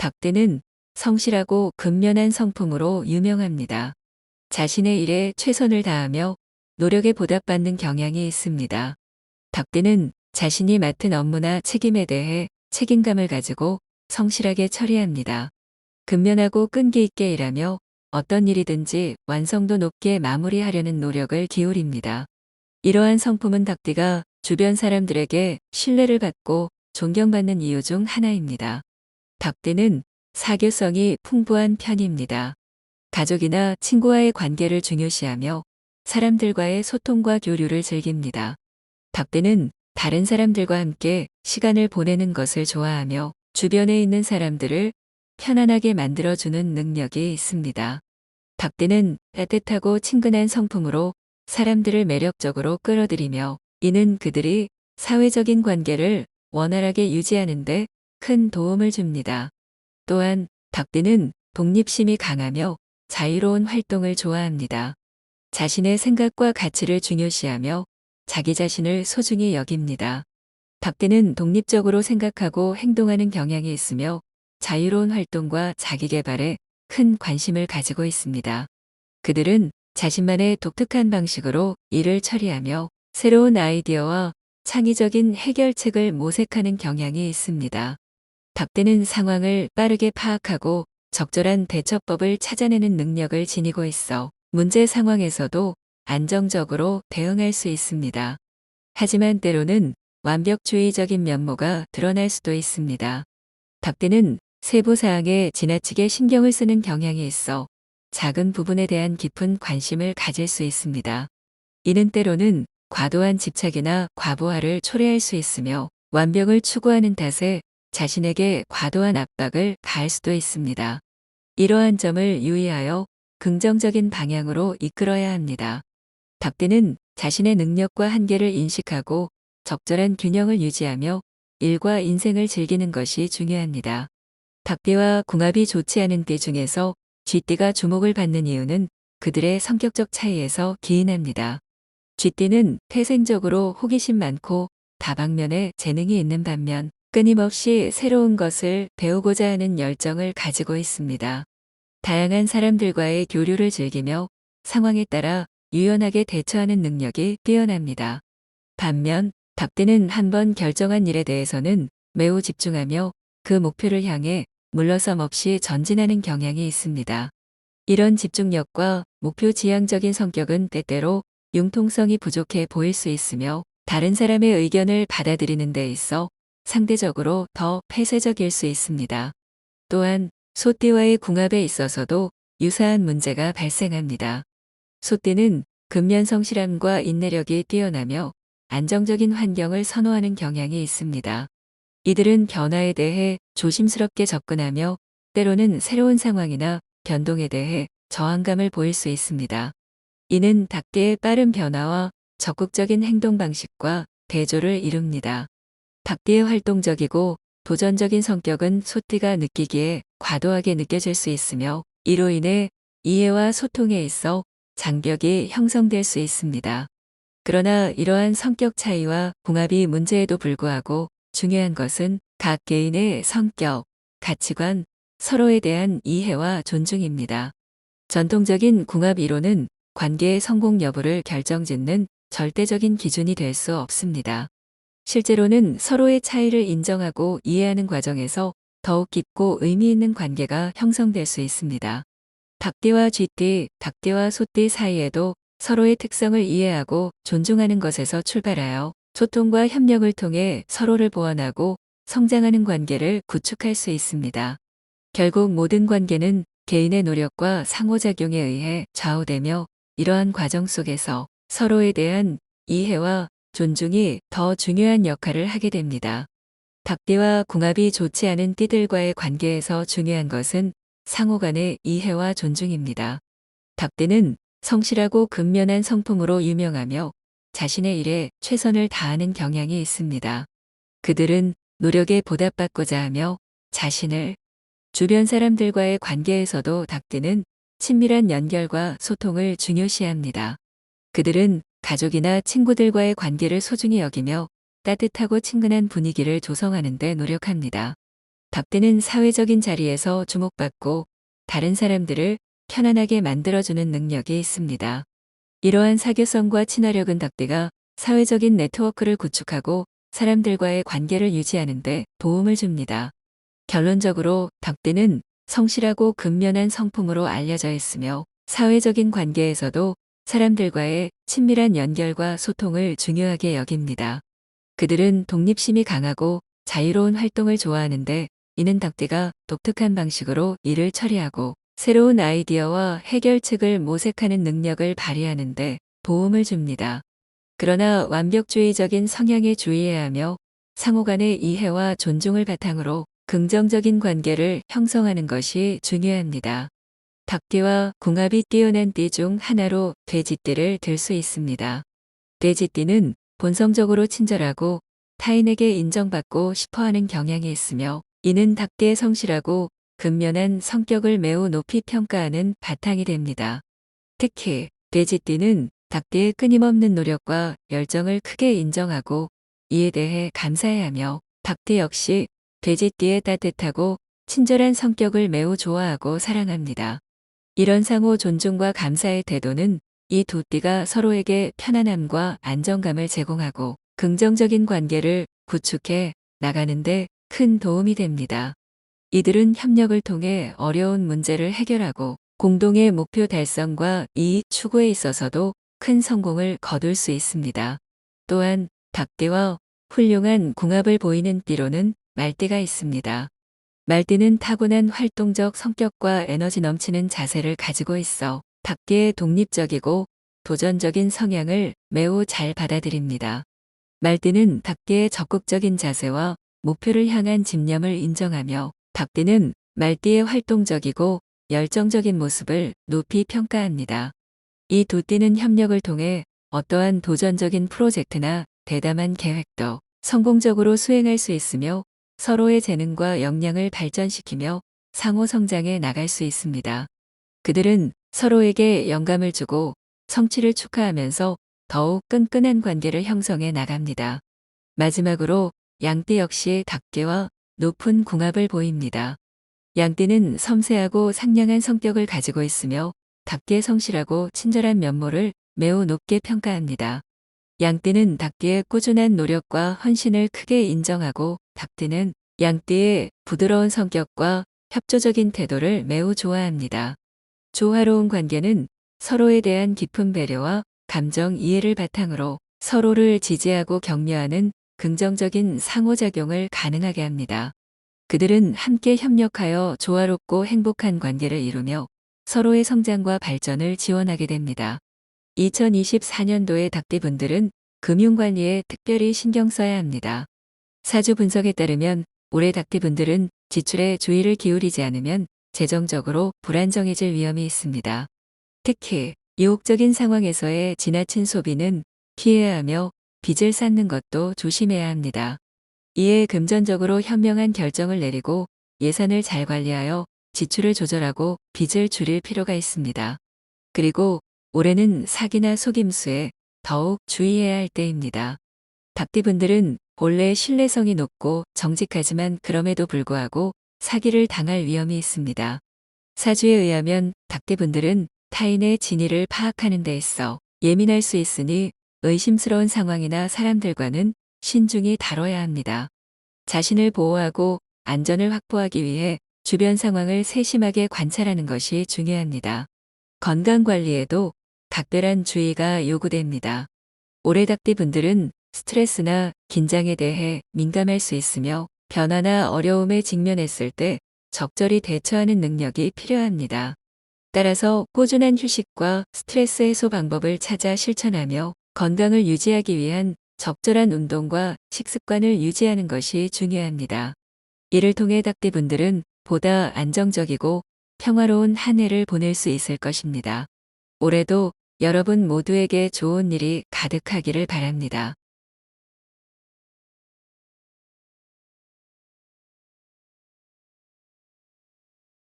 닭띠는 성실하고 근면한 성품으로 유명합니다. 자신의 일에 최선을 다하며 노력에 보답받는 경향이 있습니다. 닭띠는 자신이 맡은 업무나 책임에 대해 책임감을 가지고 성실하게 처리합니다. 근면하고 끈기 있게 일하며 어떤 일이든지 완성도 높게 마무리하려는 노력을 기울입니다. 이러한 성품은 닭띠가 주변 사람들에게 신뢰를 받고 존경받는 이유 중 하나입니다. 닭띠는 사교성이 풍부한 편입니다. 가족이나 친구와의 관계를 중요시하며 사람들과의 소통과 교류를 즐깁니다. 닭띠는 다른 사람들과 함께 시간을 보내는 것을 좋아하며 주변에 있는 사람들을 편안하게 만들어주는 능력이 있습니다. 닭띠는 따뜻하고 친근한 성품으로 사람들을 매력적으로 끌어들이며 이는 그들이 사회적인 관계를 원활하게 유지하는데 큰 도움을 줍니다. 또한 닭띠는 독립심이 강하며 자유로운 활동을 좋아합니다. 자신의 생각과 가치를 중요시하며 자기 자신을 소중히 여깁니다. 닭띠는 독립적으로 생각하고 행동하는 경향이 있으며 자유로운 활동과 자기 개발에 큰 관심을 가지고 있습니다. 그들은 자신만의 독특한 방식으로 일을 처리하며 새로운 아이디어와 창의적인 해결책을 모색하는 경향이 있습니다. 닭띠는 상황을 빠르게 파악하고 적절한 대처법을 찾아내는 능력을 지니고 있어 문제 상황에서도 안정적으로 대응할 수 있습니다. 하지만 때로는 완벽주의적인 면모가 드러날 수도 있습니다. 닭띠는 세부 사항에 지나치게 신경을 쓰는 경향이 있어 작은 부분에 대한 깊은 관심을 가질 수 있습니다. 이는 때로는 과도한 집착이나 과부하를 초래할 수 있으며 완벽을 추구하는 탓에 자신에게 과도한 압박을 가할 수도 있습니다. 이러한 점을 유의하여 긍정적인 방향으로 이끌어야 합니다. 닭띠는 자신의 능력과 한계를 인식하고 적절한 균형을 유지하며 일과 인생을 즐기는 것이 중요합니다. 닭띠와 궁합이 좋지 않은 띠 중에서 쥐띠가 주목을 받는 이유는 그들의 성격적 차이에서 기인합니다. 쥐띠는 태생적으로 호기심 많고 다방면에 재능이 있는 반면 끊임없이 새로운 것을 배우고자 하는 열정을 가지고 있습니다. 다양한 사람들과의 교류를 즐기며 상황에 따라 유연하게 대처하는 능력이 뛰어납니다. 반면 닭띠는 한 번 결정한 일에 대해서는 매우 집중하며 그 목표를 향해 물러섬 없이 전진하는 경향이 있습니다. 이런 집중력과 목표 지향적인 성격은 때때로 융통성이 부족해 보일 수 있으며 다른 사람의 의견을 받아들이는 데 있어 상대적으로 더 폐쇄적일 수 있습니다. 또한 소띠와의 궁합에 있어서도 유사한 문제가 발생합니다. 소띠는 근면 성실함과 인내력이 뛰어나며 안정적인 환경을 선호하는 경향이 있습니다. 이들은 변화에 대해 조심스럽게 접근하며 때로는 새로운 상황이나 변동에 대해 저항감을 보일 수 있습니다. 이는 닭띠의 빠른 변화와 적극적인 행동 방식과 대조를 이룹니다. 닭띠의 활동적이고 도전적인 성격은 소띠가 느끼기에 과도하게 느껴질 수 있으며 이로 인해 이해와 소통에 있어 장벽이 형성될 수 있습니다. 그러나 이러한 성격 차이와 궁합이 문제에도 불구하고 중요한 것은 각 개인의 성격, 가치관, 서로에 대한 이해와 존중입니다. 전통적인 궁합 이론은 관계의 성공 여부를 결정짓는 절대적인 기준이 될 수 없습니다. 실제로는 서로의 차이를 인정하고 이해하는 과정에서 더욱 깊고 의미 있는 관계가 형성될 수 있습니다. 닭띠와 쥐띠, 닭띠와 소띠 사이에도 서로의 특성을 이해하고 존중하는 것에서 출발하여 소통과 협력을 통해 서로를 보완하고 성장하는 관계를 구축할 수 있습니다. 결국 모든 관계는 개인의 노력과 상호작용에 의해 좌우되며 이러한 과정 속에서 서로에 대한 이해와 존중이 더 중요한 역할을 하게 됩니다. 닭띠와 궁합이 좋지 않은 띠들과의 관계에서 중요한 것은 상호 간의 이해와 존중입니다. 닭띠는 성실하고 근면한 성품으로 유명하며 자신의 일에 최선을 다하는 경향이 있습니다. 그들은 노력에 보답받고자 하며 자신을 주변 사람들과의 관계에서도 닭띠는 친밀한 연결과 소통을 중요시합니다. 그들은 가족이나 친구들과의 관계를 소중히 여기며 따뜻하고 친근한 분위기를 조성하는 데 노력합니다. 닭띠는 사회적인 자리에서 주목받고 다른 사람들을 편안하게 만들어주는 능력이 있습니다. 이러한 사교성과 친화력은 닭띠가 사회적인 네트워크를 구축하고 사람들과의 관계를 유지하는 데 도움을 줍니다. 결론적으로 닭띠는 성실하고 근면한 성품으로 알려져 있으며 사회적인 관계에서도 사람들과의 친밀한 연결과 소통을 중요하게 여깁니다. 그들은 독립심이 강하고 자유로운 활동을 좋아하는데 이는 닭띠가 독특한 방식으로 일을 처리하고 새로운 아이디어와 해결책을 모색하는 능력을 발휘하는데 도움을 줍니다. 그러나 완벽주의적인 성향에 주의해야 하며 상호 간의 이해와 존중을 바탕으로 긍정적인 관계를 형성하는 것이 중요합니다. 닭띠와 궁합이 뛰어난 띠 중 하나로 돼지띠를 들 수 있습니다. 돼지띠는 본성적으로 친절하고 타인에게 인정받고 싶어하는 경향이 있으며 이는 닭띠의 성실하고 근면한 성격을 매우 높이 평가하는 바탕이 됩니다. 특히 돼지띠는 닭띠의 끊임없는 노력과 열정을 크게 인정하고 이에 대해 감사해야 하며 닭띠 역시 돼지띠의 따뜻하고 친절한 성격을 매우 좋아하고 사랑합니다. 이런 상호 존중과 감사의 태도는 이 두 띠가 서로에게 편안함과 안정감을 제공하고 긍정적인 관계를 구축해 나가는데 큰 도움이 됩니다. 이들은 협력을 통해 어려운 문제를 해결하고 공동의 목표 달성과 이익 추구에 있어서도 큰 성공을 거둘 수 있습니다. 또한 닭띠와 훌륭한 궁합을 보이는 띠로는 말띠가 있습니다. 말띠는 타고난 활동적 성격과 에너지 넘치는 자세를 가지고 있어 닭띠의 독립적이고 도전적인 성향을 매우 잘 받아들입니다. 말띠는 닭띠의 적극적인 자세와 목표를 향한 집념을 인정하며 닭띠는 말띠의 활동적이고 열정적인 모습을 높이 평가합니다. 이 두 띠는 협력을 통해 어떠한 도전적인 프로젝트나 대담한 계획도 성공적으로 수행할 수 있으며 서로의 재능과 역량을 발전시키며 상호 성장해 나갈 수 있습니다. 그들은 서로에게 영감을 주고 성취를 축하하면서 더욱 끈끈한 관계를 형성해 나갑니다. 마지막으로 양띠 역시 닭띠와 높은 궁합을 보입니다. 양띠는 섬세하고 상냥한 성격을 가지고 있으며 닭띠의 성실하고 친절한 면모를 매우 높게 평가합니다. 양띠는 닭띠의 꾸준한 노력과 헌신을 크게 인정하고 닭띠는 양띠의 부드러운 성격과 협조적인 태도를 매우 좋아합니다. 조화로운 관계는 서로에 대한 깊은 배려와 감정 이해를 바탕으로 서로를 지지하고 격려하는 긍정적인 상호작용을 가능하게 합니다. 그들은 함께 협력하여 조화롭고 행복한 관계를 이루며 서로의 성장과 발전을 지원하게 됩니다. 2024년도의 닭띠분들은 금융관리에 특별히 신경 써야 합니다. 사주 분석에 따르면 올해 닭띠분들은 지출에 주의를 기울이지 않으면 재정적으로 불안정해질 위험이 있습니다. 특히 유혹적인 상황에서의 지나친 소비는 피해야 하며 빚을 쌓는 것도 조심해야 합니다. 이에 금전적으로 현명한 결정을 내리고 예산을 잘 관리하여 지출을 조절하고 빚을 줄일 필요가 있습니다. 그리고 올해는 사기나 속임수에 더욱 주의해야 할 때입니다. 닭띠분들은 본래 신뢰성이 높고 정직하지만 그럼에도 불구하고 사기를 당할 위험이 있습니다. 사주에 의하면 닭띠분들은 타인의 진위를 파악하는 데 있어 예민할 수 있으니 의심스러운 상황이나 사람들과는 신중히 다뤄야 합니다. 자신을 보호하고 안전을 확보하기 위해 주변 상황을 세심하게 관찰하는 것이 중요합니다. 건강 관리에도 각별한 주의가 요구됩니다. 올해 닭띠 분들은 스트레스나 긴장에 대해 민감할 수 있으며 변화나 어려움에 직면했을 때 적절히 대처하는 능력이 필요합니다. 따라서 꾸준한 휴식과 스트레스 해소 방법을 찾아 실천하며 건강을 유지하기 위한 적절한 운동과 식습관을 유지하는 것이 중요합니다. 이를 통해 닭띠분들은 보다 안정적이고 평화로운 한 해를 보낼 수 있을 것입니다. 올해도 여러분 모두에게 좋은 일이 가득하기를 바랍니다.